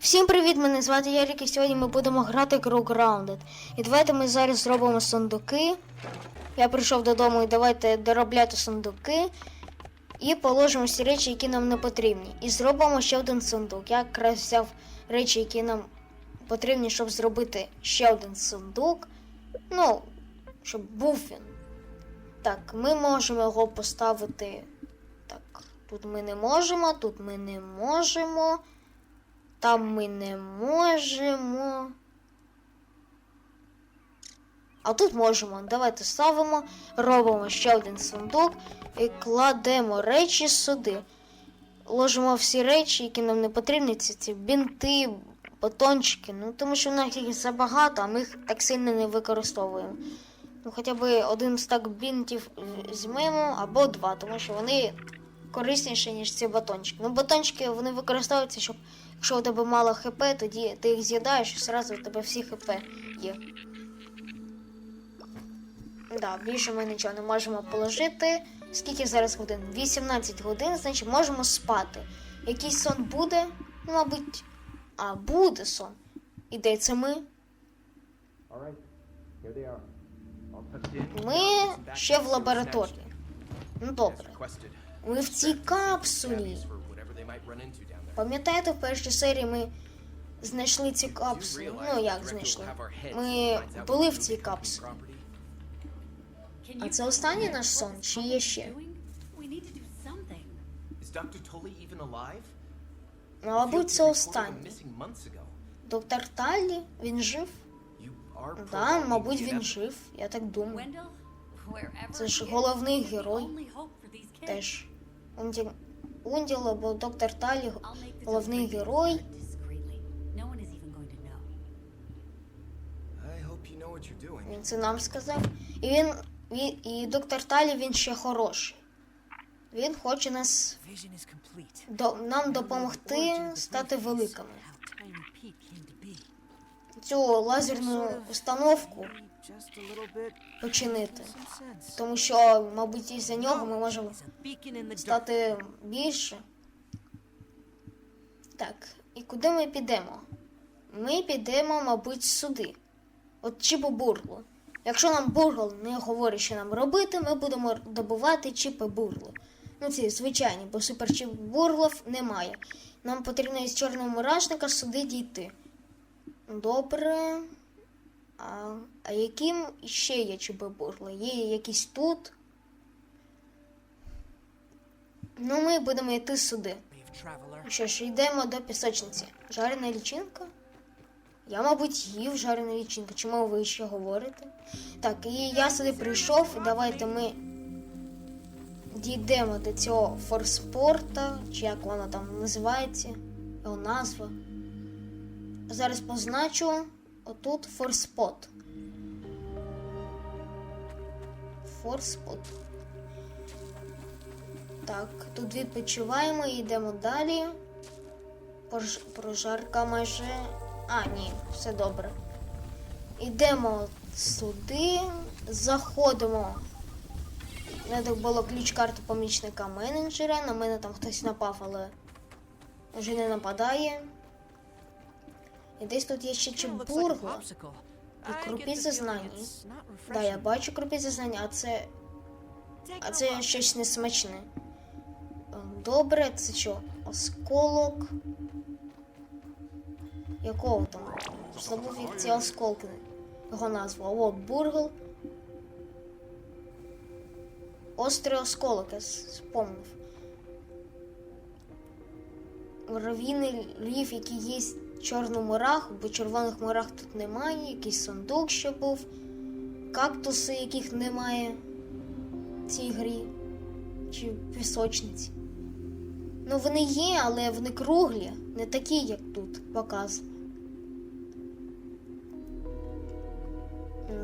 Всім привіт! Мене звати Ярик, і сьогодні ми будемо грати гру Grounded. І давайте ми зараз зробимо сундуки. Я прийшов додому і давайте доробляти сундуки. І положимо всі речі, які нам не потрібні. І зробимо ще один сундук. Я якраз взяв речі, які нам потрібні, щоб зробити ще один сундук. Ну, щоб був він. Так, ми можемо його поставити. Так, тут ми не можемо, тут ми не можемо. Там ми не можемо. А тут можемо. Давайте ставимо, робимо ще один сундук і кладемо речі сюди. Ложимо всі речі, які нам не потрібні, ці, ці бінти, батончики. Ну, тому що в нас їх забагато, а ми їх так сильно не використовуємо. Ну, хоча б один стак бінтів візьмемо або два, тому що вони корисніші, ніж ці батончики. Ну, батончики вони використовуються, щоб якщо у тебе мало хп, тоді ти їх з'їдаєш і одразу у тебе всі хп є. Да, більше ми нічого не можемо положити. Скільки зараз годин? 18 годин, значить можемо спати. Якийсь сон буде? Ну, мабуть. А, буде сон. І де це ми? Ми ще в лабораторії. Ну добре. Ми в цій капсулі. Пам'ятаєте, в першій серії ми знайшли цю капсулу. Ну як знайшли? Ми були в цій капсулі. А це останній наш сон, чи є ще? Мабуть, це останній. Доктор Таллі, він жив? Да, мабуть, він жив, я так думаю. Це ж головний герой. Теж. Унділ або доктор the головний герой. Він це нам сказав. І він, він і доктор Талі він ще хороший. Він хоче нас до, нам допомогти стати великими. Цю лазерну установку Починити. Тому що, мабуть, із-за нього ми можемо стати більше. Так, і куди ми підемо? Ми підемо, мабуть, сюди. От чіпу бурлу. Якщо нам бургл не говорить, що нам робити, ми будемо добувати чіпи бурлу. Ну, ці звичайні, бо суперчіп бурлов немає. Нам потрібно із чорного мурашника сюди дійти. Добре. А, а яким ще є чіпи бурли? Є якісь тут? Ну, ми будемо йти сюди. Що ж, йдемо до пісочниці. Жарена лічинка? Я, мабуть, їв жарену лічинку. Чому ви ще говорите? Так, і я сюди прийшов, давайте ми дійдемо до цього форспорта, чи як воно там називається, його назва. Зараз позначу отут форспот. Форспот. Так, тут відпочиваємо і йдемо далі. Прожарка майже. А, ні, все добре. Йдемо сюди, заходимо. Треба було ключ-карту помічника менеджера. На мене там хтось напав, але вже не нападає. І десь тут є ще чебургла. І I get крупі the feeling зазнані. it's not Да, я бачу крупі зазнання, а це а це щось несмачне. Е, Добре, це що? Осколок. Якого там? Забув, як ці осколки. Його назва. О, бургл. Острий осколок, я спомнив. Равіний лів, який є чорному морах, бо червоних морах тут немає, якийсь сундук ще був, кактуси, яких немає в цій грі чи пісочниці. Ну, вони є, але вони круглі, не такі, як тут показано.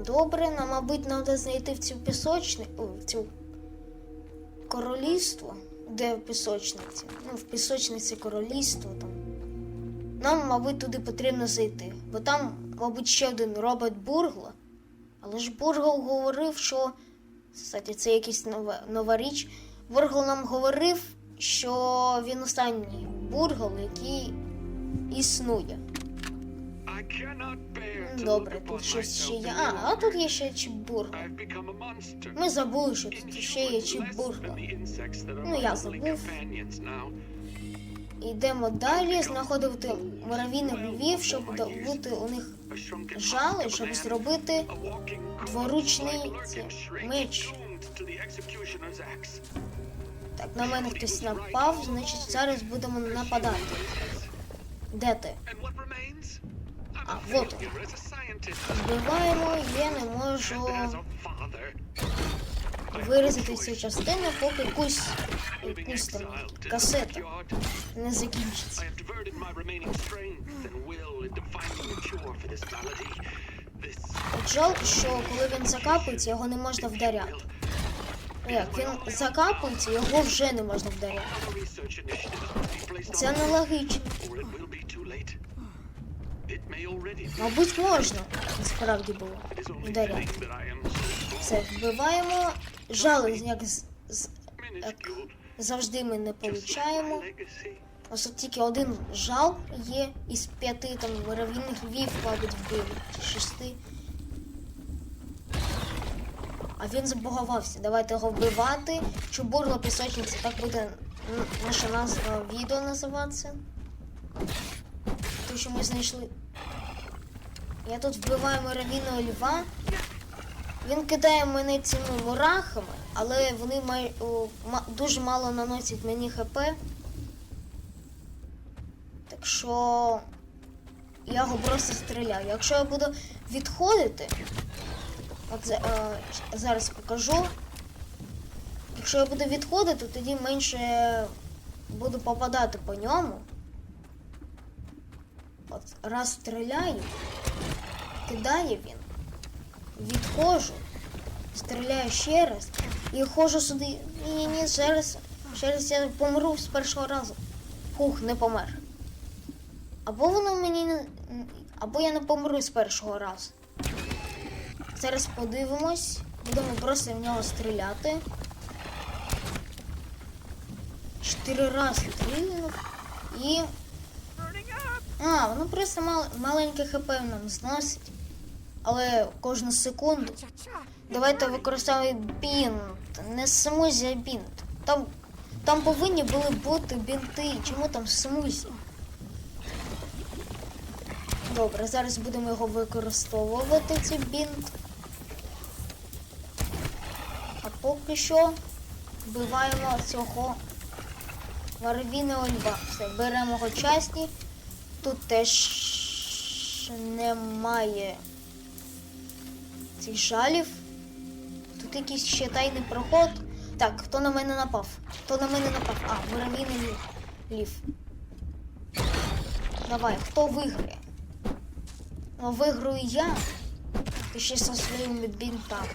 Добре, нам, мабуть, треба знайти в цю пісочни... О, в цю королівство, де в пісочниці. Ну, в пісочниці королівство там. Нам, мабуть, туди потрібно зайти, бо там, мабуть, ще один робот Бургла. Але ж Бургл говорив, що. Кстати, це якась нова, нова річ. Бургл нам говорив, що він останній бургл, який існує. Добре, тут щось ще є. А, а тут є ще monster. Ми забули, що тут ще є are Ну, я забув. Йдемо далі, знаходити муравійних львів, щоб добути у них жали, щоб зробити дворучний меч. Так, на мене хтось напав, значить зараз будемо нападати. Де ти? А, вот Вбиваємо, я не можу вирізати цю частину, поки якусь, Living якусь там касета. Не закінчиться. Жалко, що коли він закапується, його не можна вдаряти. Ну Як він закапується, його вже не можна вдаряти. Це нелогічно. Мабуть, можна насправді було вдаряти. Все, вбиваємо. Жали, як з, minuscule. Завжди ми не получаємо. Ось тільки один жал є із п'яти там муравійних львів, мабуть, вбили. Чи шести. А він забугувався. Давайте його вбивати. Чубурло пісочниця, так буде наша назва відео називатися. Тому що ми знайшли. Я тут вбиваю муравійного льва. Він кидає мене цими мурахами, але вони май... дуже мало наносять мені хп. Так що я його просто стріляю. Якщо я буду відходити, от е, зараз покажу. Якщо я буду відходити, тоді менше буду попадати по ньому. От раз стріляю, кидає він, відходжу, стріляю ще раз і ходжу сюди. Ні, ні, зараз, зараз я помру з першого разу. Фух, не помер. Або воно мені не. Або я не помру з першого разу. Зараз подивимось. Будемо просто в нього стріляти. Чотири рази стрільнув. І. А, воно просто мал... маленьке хп нам зносить. Але кожну секунду. Давайте використовуємо бінт. Не смузі, а бінт. Там, там повинні були бути бінти. Чому там смузі? Добре, зараз будемо його використовувати, цей бінт. А поки що вбиваємо цього варвіного льва. Все, беремо його часті. Тут теж немає цих жалів. Тут якийсь ще тайний проход. Так, хто на мене напав? Хто на мене напав? А, муравійний лів. Давай, хто виграє? Ну, виграю я. Ти ще зі своїми бінтами.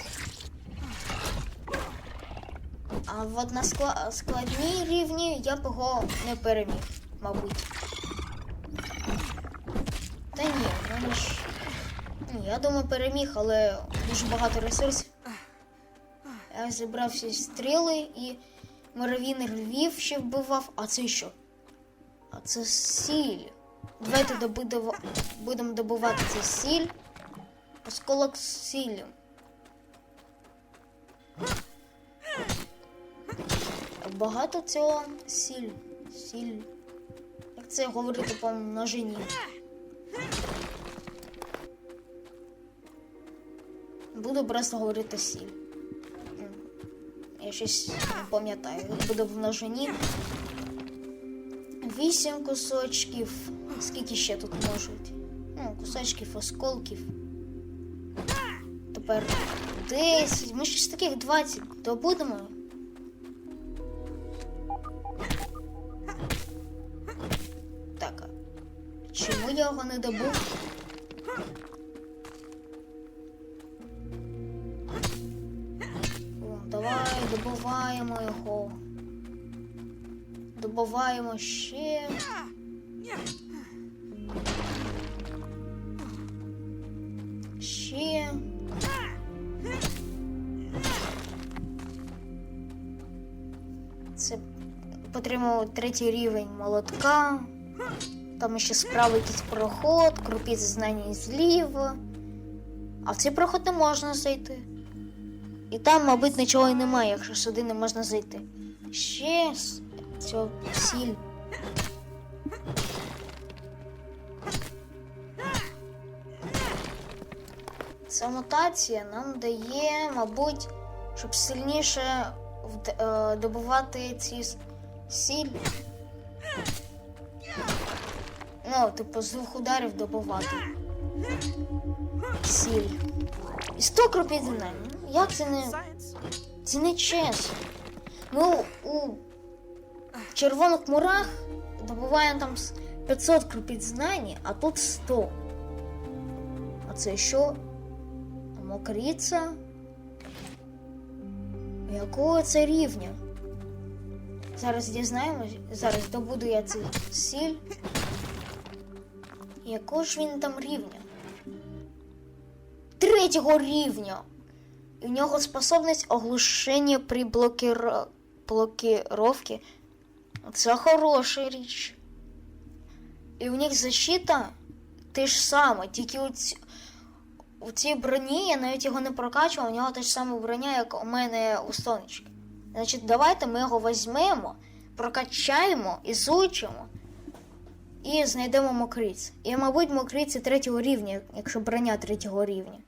А от на складній рівні я б його не переміг, мабуть. Та ні, в мене ж. Я думаю, переміг, але дуже багато ресурсів. Зібрав всі стріли і муравійних львів ще вбивав. А це що? А це сіль. Давайте добудемо, будемо добувати цей сіль. Осколок з сіллю. Багато цього сіль. Сіль. Як це говорити по множині? Буду просто говорити сіль. Я щось не пам'ятаю. Буде в множині. Вісім кусочків. Скільки ще тут можуть? Ну, кусочків, осколків. Тепер 10. Ми щось таких 20 добудемо. Так. Чому я його не добув? Добуваємо його. Добуваємо ще. Ще. Це потрібно третій рівень молотка. Там ще справа якийсь проход, крупіць знання зліва. А в цей проход не можна зайти. І там, мабуть, нічого і немає, якщо сюди не можна зайти. Ще цю сіль. Ця мутація нам дає, мабуть, щоб сильніше е, добувати ці сіль. Ну, типу, з двох ударів добувати. Сіль. І 100 кропів знань. Як це не. Це не чесно. Ну, у червоних мурах добуваємо там 500 крупиць знані, а тут 100. А це що? Мокриця? Якого це рівня? Зараз дізнаємось. Зараз добуду я цей сіль. Якого ж він там рівня? Третього рівня. В нього способність оглушення при блокіро... блокіровці. Це хороша річ. І в них защита те ж саме, тільки у, ці... у цій броні я навіть його не прокачував, у нього те ж саме броня, як у мене у сонечки. Значить, давайте ми його візьмемо, прокачаємо, ізучимо і знайдемо мокриць. І, мабуть, мокриці третього рівня, якщо броня третього рівня.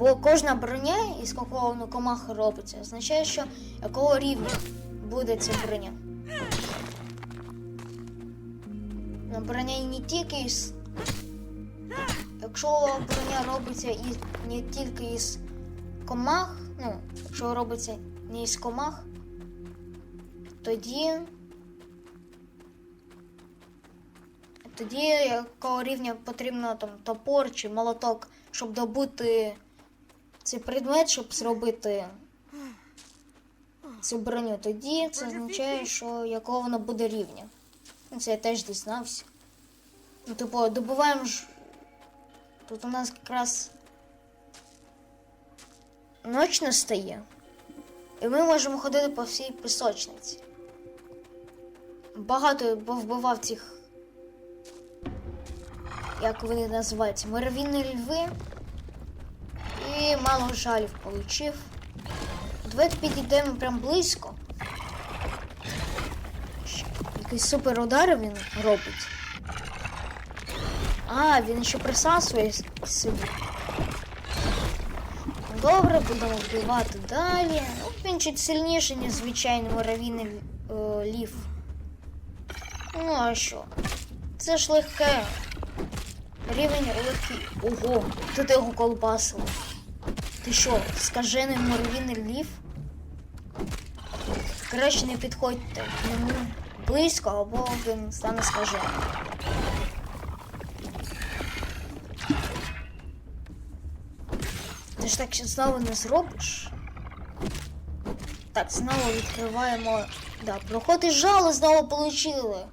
Бо кожна броня, із якого ну, комах робиться, означає, що якого рівня буде ця броня. Ну, броня не тільки із. Якщо броня робиться і не тільки із комах, ну, якщо робиться не із комах, тоді. Тоді якого рівня потрібно там топор чи молоток, щоб добути цей предмет, щоб зробити цю броню. Тоді це означає, що якого воно буде рівня. Ну, Це я теж дізнався. Ну, типу, добуваємо ж. Тут у нас якраз ніч настає. І ми можемо ходити по всій пісочниці. Багато вбивав цих як вони називаються, муравійні льви. І мало жалів получив. Давайте підійдемо прям близько. Якийсь супер удар він робить. А, він ще присасує собі. Добре, будемо вбивати далі. Ну, він чуть сильніший, ніж звичайний муравійний е, лів. Ну, а що? Це ж легке. Рівень легкий. Ого, тут його колбасило. Ти що, скажений муравійний лів? Краще не підходьте к нему близько, або він стане скаженим. Ти ж так ще знову не зробиш. Так, знову відкриваємо. Да, проход і жало знову получили.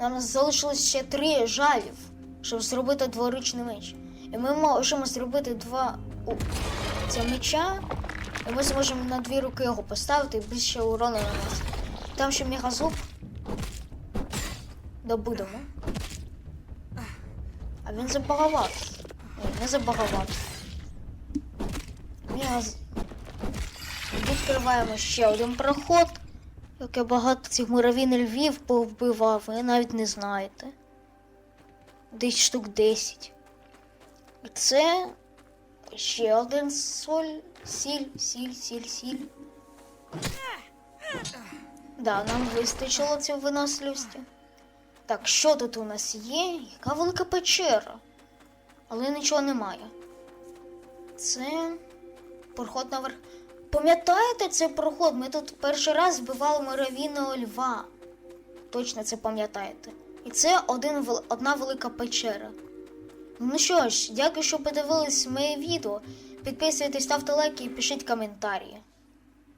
Нам залишилось ще три жалів, щоб зробити дворучний меч. І ми можемо зробити два ця меча, і ми зможемо на дві руки його поставити і більше урону наносити. Там ще мегазуб. Добудемо. А він забагавав. Ні, не забагавав. Мегаз... Відкриваємо ще один проход. Як я багато цих муравійних львів повбивав, ви навіть не знаєте. Десь штук 10. І це ще один соль, сіль, сіль, сіль, сіль. Да, нам вистачило цієї виносливості. Так, що тут у нас є? Яка велика печера? Але нічого немає. Це проход наверх. Пам'ятаєте цей проход? Ми тут перший раз вбивали муравійного льва. Точно це пам'ятаєте. І це один, одна велика печера. Ну що ж, дякую, що подивились моє відео. Підписуйтесь, ставте лайки і пишіть коментарі.